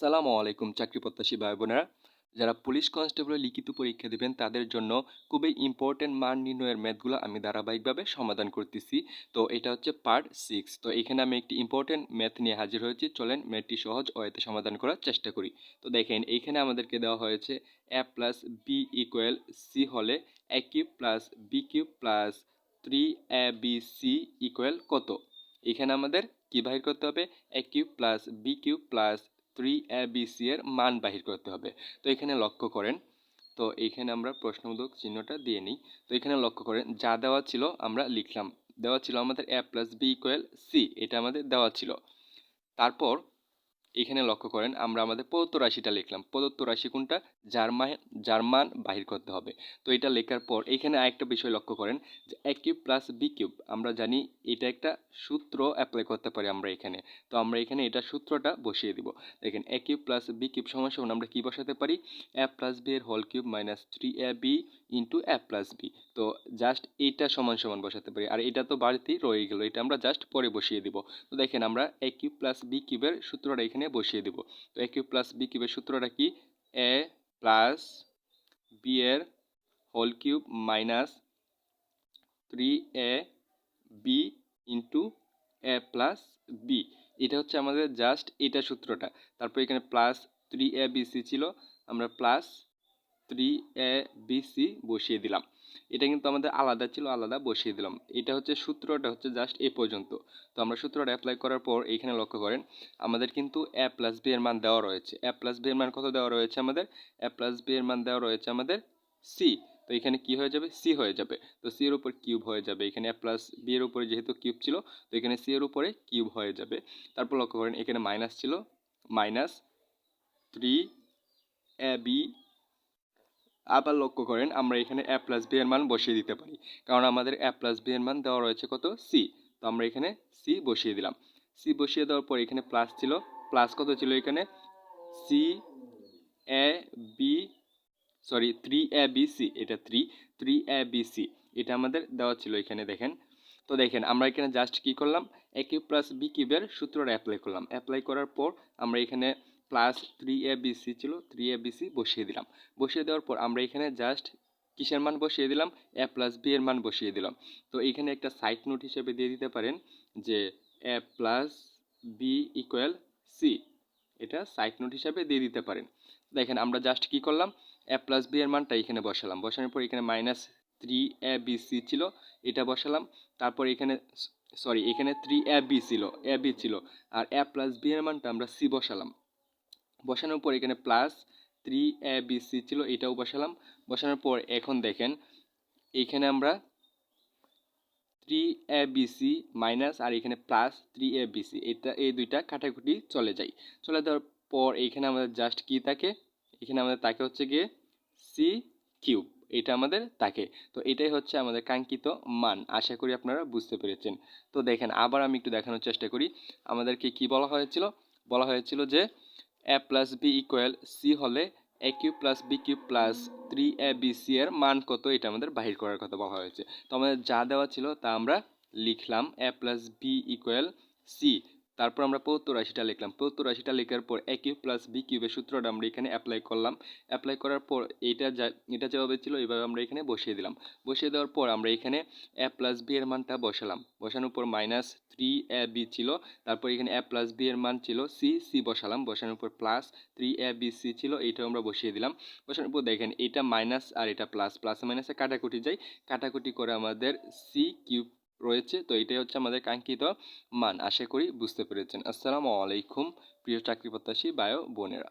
আসসালামু আলাইকুম, চাকরি প্রত্যাশী ভাই বোনেরা যারা পুলিশ কনস্টেবলের লিখিত পরীক্ষা দেবেন, তাদের জন্য খুবই ইম্পর্টেন্ট মান নির্ণয়ের ম্যাথগুলো আমি ধারাবাহিকভাবে সমাধান করতেছি। তো এটা হচ্ছে পার্ট সিক্স তো এখানে আমি একটি ইম্পর্টেন্ট ম্যাথ নিয়ে হাজির হয়েছি। চলেন ম্যাথটি সহজ ওয়েতে সমাধান করার চেষ্টা করি। তো দেখেন এইখানে আমাদেরকে দেওয়া হয়েছে A plus B equal C হলে A cube plus B cube plus three A B C equal কত? এখানে আমাদের কি বাহির করতে হবে? A cube plus B cube plus three A B C এর মান বাহির করতে হবে। তো এখানে লক্ষ্য করেন, তো এইখানে আমরা প্রশ্নবোধক চিহ্নটা দিয়ে নিই। তো এখানে লক্ষ্য করেন, যা দেওয়া ছিল আমরা লিখলাম। দেওয়া ছিল আমাদের A plus B equal C এটা আমাদের দেওয়া ছিল। তারপর এখানে লক্ষ্য করেন, আমরা আমাদের প্রদত্ত রাশিটা লিখলাম। প্রদত্ত রাশি কোনটা? যার মান যার মান বাহির করতে হবে। তো এটা লেখার পর এখানে আরেকটা বিষয় লক্ষ্য করেন যে A cube plus B cube, আমরা জানি এটা একটা সূত্র অ্যাপ্লাই করতে পারি আমরা এখানে। তো আমরা এখানে এটা সূত্রটা বসিয়ে দিব। দেখেন A cube plus B cube সমান সমান আমরা কি বসাতে পারি? এ প্লাস বি এর whole cube minus three A B into A plus B তো জাস্ট এইটা সমান সমান বসাতে পারি। আর এটা তো বাড়িতেই রয়ে গেল, এটা আমরা জাস্ট পরে বসিয়ে দিব। তো দেখেন আমরা এ কিউব প্লাস বি কিউবের সূত্রটা এখানে বসিয়ে দিব। তো এ কিউব প্লাস বি কিউবের সূত্রটা কি? এ প্লাস বি এর whole cube minus three A B into A plus B. এটা হচ্ছে আমাদের জাস্ট এটা সূত্রটা। তারপর এখানে plus three A B C ছিল, আমরা plus three A B C বসিয়ে দিলাম। এটা কিন্তু আমাদের আলাদা ছিল, আলাদা বসিয়ে দিলাম। এটা হচ্ছে সূত্রটা হচ্ছে জাস্ট এ পর্যন্ত। তো আমরা সূত্রটা অ্যাপ্লাই করার পর এইখানে লক্ষ্য করেন, আমাদের কিন্তু এ প্লাস বি এর মান দেওয়া রয়েছে। এ প্লাস বি এর মান কত দেওয়া রয়েছে আমাদের? এ প্লাস বি এর মান দেওয়া রয়েছে আমাদের সি তো এখানে কি হয়ে যাবে? সি হয়ে যাবে। তো সি এর উপর কিউব হয়ে যাবে। এখানে প্লাস বি এর উপরে যেহেতু কিউব ছিল, তো এখানে সি এর উপরে কিউব হয়ে যাবে। তারপর লক্ষ্য করেন, এখানে মাইনাস ছিল মাইনাস থ্রি এ বি আবার লক্ষ্য করেন, আমরা এখানে এ প্লাস বি এর মান বসিয়ে দিতে পারি। কারণ আমাদের এ প্লাস বি এর মান দেওয়া রয়েছে কত? সি তো আমরা এখানে সি বসিয়ে দিলাম। সি বসিয়ে দেওয়ার পর এখানে প্লাস ছিল। প্লাস কত ছিল এখানে? C A B sorry three A B C এটা three three A B C এটা আমাদের দেওয়া ছিল এখানে, দেখেন। তো দেখেন, আমরা এখানে জাস্ট কি করলাম? এ কিউব প্লাস বি কিউবের সূত্রটা অ্যাপ্লাই করলাম। অ্যাপ্লাই করার পর আমরা এখানে plus three A B C ছিল থ্রি এ বি সি বসিয়ে দিলাম। বসিয়ে দেওয়ার পর আমরা এখানে জাস্ট কিসের মান বসিয়ে দিলাম? এ প্লাস বি এর মান বসিয়ে দিলাম। তো এইখানে একটা সাইড নোট হিসেবে দিয়ে দিতে পারেন যে A plus B equal C এটা সাইড নোট হিসাবে দিয়ে দিতে পারেন। দেখেন আমরা জাস্ট কি করলাম? এ প্লাস বি এর মানটা এখানে বসালাম। বসানোর পর এখানে minus three A B C ছিল, এটা বসালাম। তারপর এখানে সরি এখানে থ্রি এ বি ছিল এ বি ছিল। আর এ প্লাস বি এর মানটা আমরা সি বসালাম। বসানোর পর এখানে plus three A B C ছিল, এটাও বসালাম। বসানোর পর এখন দেখেন এইখানে আমরা three A B C minus আর এখানে plus three A B C এটা, এই দুইটা কাটাকুটি চলে যায়। চলে যাওয়ার পর এইখানে আমাদের জাস্ট কি থাকে? এখানে আমাদের তাকে হচ্ছে গিয়ে সি কিউব এটা আমাদের তাকে তো এটাই হচ্ছে আমাদের কাঙ্ক্ষিত মান, আশা করি আপনারা বুঝতে পেরেছেন। তো দেখেন, আবার আমি একটু দেখানোর চেষ্টা করি। আমাদেরকে কি বলা হয়েছিল? বলা হয়েছিল যে A plus B equal C হলে A cube plus B cube plus three A B C এর মান কত? এটা আমাদের বাহির করার কথা বলা হয়েছে। তো আমাদের যা দেওয়া ছিল তা আমরা লিখলাম A plus B equal C তারপর আমরা প্রদত্ত রাশিটা লিখলাম। প্রদত্ত রাশিটা লেখার পর এ কিউ প্লাস বি কিউবের সূত্রটা আমরা এখানে অ্যাপ্লাই করলাম। অ্যাপ্লাই করার পর এটা যা, এটা যেভাবে ছিল এইভাবে আমরা এখানে বসিয়ে দিলাম। বসিয়ে দেওয়ার পর আমরা এখানে এ প্লাস বি এর মানটা বসালাম। বসানোর পর মাইনাস থ্রি এ বি ছিল। তারপর এখানে এ প্লাস বি এর মান ছিল সি সি বসালাম। বসানোর পর plus three A B C ছিল, এইটাও আমরা বসিয়ে দিলাম। বসানোর পর দেখেন, এটা মাইনাস আর এটা প্লাস প্লাস মাইনাসে কাটাকুটি যায় কাটাকুটি করে আমাদের সি কিউব রয়েছে। তো এটাই হচ্ছে আমাদের কাঙ্ক্ষিত মান। আশা করি বুঝতে পেরেছেন। আসসালামু আলাইকুম, প্রিয় চাকরি প্রত্যাশী বায়ো বোনেরা।